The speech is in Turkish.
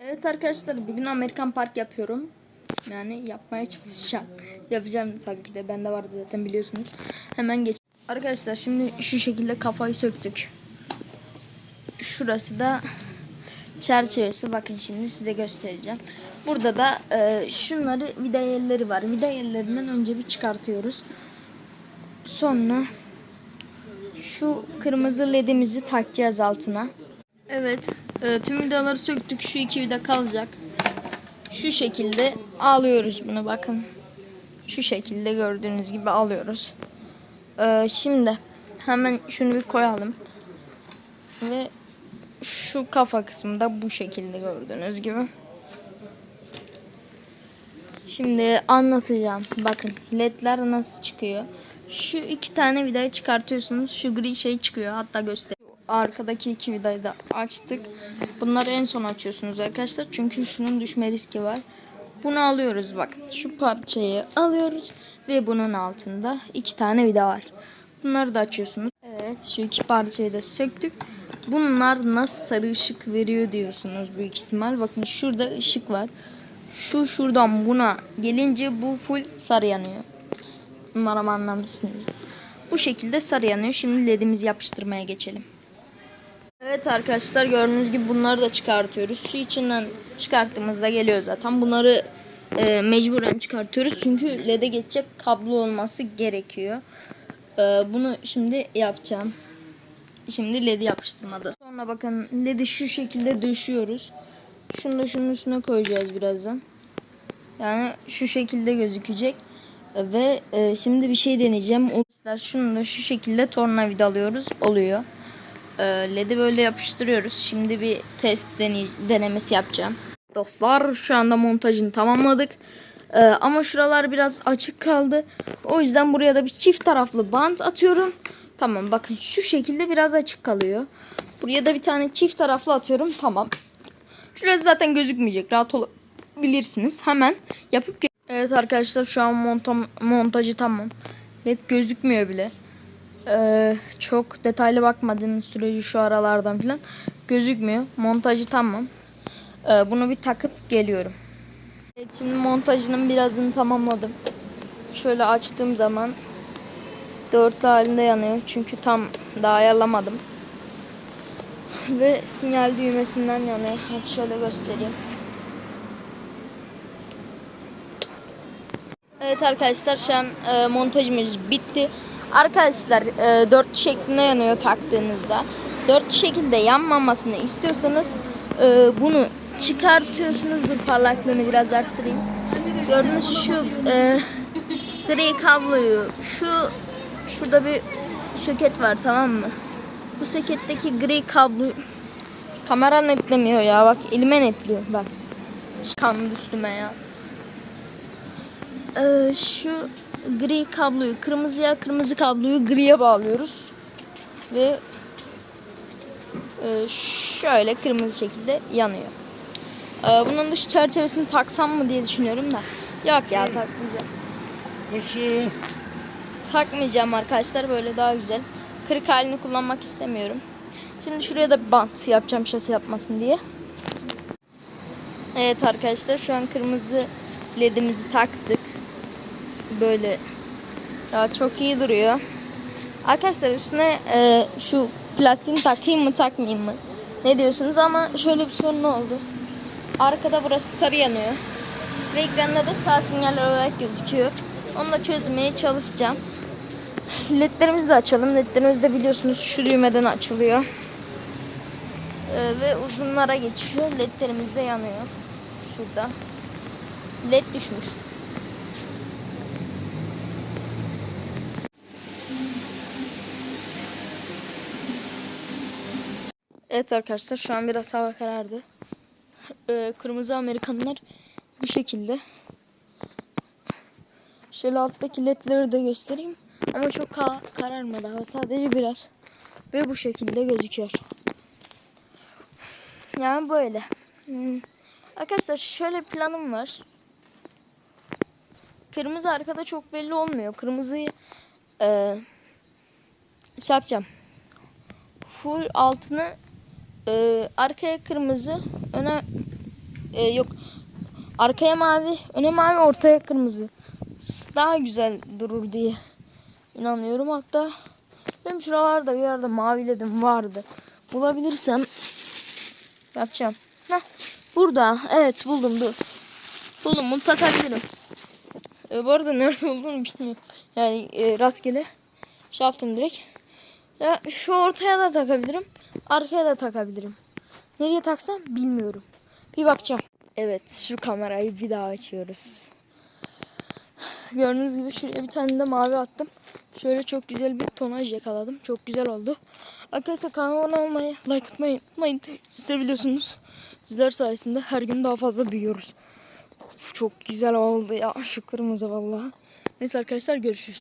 Evet arkadaşlar bugün Amerikan Park yapıyorum. Yani yapmaya çalışacağım. Yapacağım tabii ki de. Bende vardı zaten biliyorsunuz. Hemen geç. Arkadaşlar şimdi şu şekilde kafayı söktük. Şurası da çerçevesi. Bakın şimdi size göstereceğim. Burada da e, şunları vida yerleri var. Vida yerlerinden önce bir çıkartıyoruz. Sonra şu kırmızı ledimizi takacağız altına. Evet. E, tüm vidaları söktük. Şu iki vida kalacak. Şu şekilde alıyoruz bunu bakın. Şu şekilde gördüğünüz gibi alıyoruz. E, şimdi hemen şunu bir koyalım. Ve şu kafa kısmı da bu şekilde gördüğünüz gibi. Şimdi anlatacağım. Bakın ledler nasıl çıkıyor. Şu iki tane vidayı çıkartıyorsunuz. Şu gri şey çıkıyor. Hatta göster. Arkadaki iki vidayı da açtık. Bunları en son açıyorsunuz arkadaşlar. Çünkü şunun düşme riski var. Bunu alıyoruz bakın. Şu parçayı alıyoruz. Ve bunun altında iki tane vida var. Bunları da açıyorsunuz. Evet şu iki parçayı da söktük. Bunlar nasıl sarı ışık veriyor diyorsunuz büyük ihtimal. Bakın şurada ışık var. Şu şuradan buna gelince bu full sarı yanıyor. Umarım anlamışsınızdır. Bu şekilde sarı yanıyor. Şimdi ledimizi yapıştırmaya geçelim. Evet arkadaşlar gördüğünüz gibi bunları da çıkartıyoruz. Su içinden çıkarttığımızda geliyor zaten. Bunları e, mecburen çıkartıyoruz. Çünkü lede geçecek kablo olması gerekiyor. E, bunu şimdi yapacağım. Şimdi ledi yapıştırmada. Sonra bakın ledi şu şekilde döşüyoruz. Şunu da şunun üstüne koyacağız birazdan. Yani şu şekilde gözükecek. Ve e, şimdi bir şey deneyeceğim. Şunu da şu şekilde tornavida alıyoruz. Oluyor. E, LED'i böyle yapıştırıyoruz. Şimdi bir test denemesi yapacağım. Dostlar şu anda montajını tamamladık. E, ama şuralar biraz açık kaldı. O yüzden buraya da bir çift taraflı bant atıyorum. Tamam bakın şu şekilde biraz açık kalıyor. Buraya da bir tane çift taraflı atıyorum. Tamam. Şurası zaten gözükmeyecek. Rahat olabilirsiniz. Hemen yapıp Evet arkadaşlar şu an montam montajı tamam. LED gözükmüyor bile. Ee, çok detaylı bakmadığınız sürece şu aralardan falan gözükmüyor. Montajı tamam. Ee, bunu bir takıp geliyorum. Evet şimdi montajının birazını tamamladım. Şöyle açtığım zaman dörtlü halinde yanıyor. Çünkü tam daha ayarlamadım. Ve sinyal düğmesinden yanıyor. Hadi şöyle göstereyim. Evet arkadaşlar şu an e, montajımız bitti. Arkadaşlar e, dört şeklinde yanıyor taktığınızda. Dört şekilde yanmamasını istiyorsanız e, bunu çıkartıyorsunuz. Dur parlaklığını biraz arttırayım. Gördüğünüz şu e, gri kabloyu şu şurada bir söket var tamam mı? Bu soketteki gri kablo kamera netlemiyor ya bak elime netliyor bak. Kanlı üstüme ya. Ee, şu gri kabloyu kırmızıya kırmızı kabloyu griye bağlıyoruz ve e, şöyle kırmızı şekilde yanıyor. Ee, bunun dış çerçevesini taksam mı diye düşünüyorum da yok ya takmayacağım. Dışı. Takmayacağım arkadaşlar böyle daha güzel. Kırık halini kullanmak istemiyorum. Şimdi şuraya da bant yapacağım şasi yapmasın diye. Evet arkadaşlar şu an kırmızı ledimizi taktık. Böyle ya çok iyi duruyor. Arkadaşlar üstüne e, şu plastiğini takayım mı takmayayım mı? Ne diyorsunuz ama şöyle bir sorun oldu. Arkada burası sarı yanıyor. Ve ekranda da sağ sinyal olarak gözüküyor. Onu da çözmeye çalışacağım. LED'lerimizi de açalım. LED'lerimiz de biliyorsunuz şu düğmeden açılıyor. Ee, ve uzunlara geçiyor. LED'lerimiz de yanıyor. Şurada. LED düşmüş. Evet arkadaşlar şu an biraz hava karardı. Ee, kırmızı Amerikanlar bu şekilde. Şöyle alttaki ledleri de göstereyim. Ama çok ka kararmadı hava sadece biraz. Ve bu şekilde gözüküyor. Yani böyle. Hmm. Arkadaşlar şöyle planım var. Kırmızı arkada çok belli olmuyor. Kırmızıyı e, şey yapacağım. Full altını e, arkaya kırmızı öne e, yok. Arkaya mavi, öne mavi, ortaya kırmızı. Daha güzel durur diye inanıyorum. Hatta benim şuralarda bir yerde maviledim vardı. Bulabilirsem yapacağım. Heh, burada. Evet buldum dur. Buldum bunu takabilirim. E, bu arada nerede olduğunu bilmiyorum. Yani e, rastgele şey yaptım direkt. Ya şu ortaya da takabilirim. Arkaya da takabilirim. Nereye taksam bilmiyorum. Bir bakacağım. Evet şu kamerayı bir daha açıyoruz. Gördüğünüz gibi şuraya bir tane de mavi attım. Şöyle çok güzel bir tonaj yakaladım. Çok güzel oldu. Arkadaşlar kanalıma abone olmayı, like atmayı unutmayın. Siz de biliyorsunuz. Sizler sayesinde her gün daha fazla büyüyoruz. Çok güzel oldu ya şu kırmızı vallahi. Neyse arkadaşlar görüşürüz.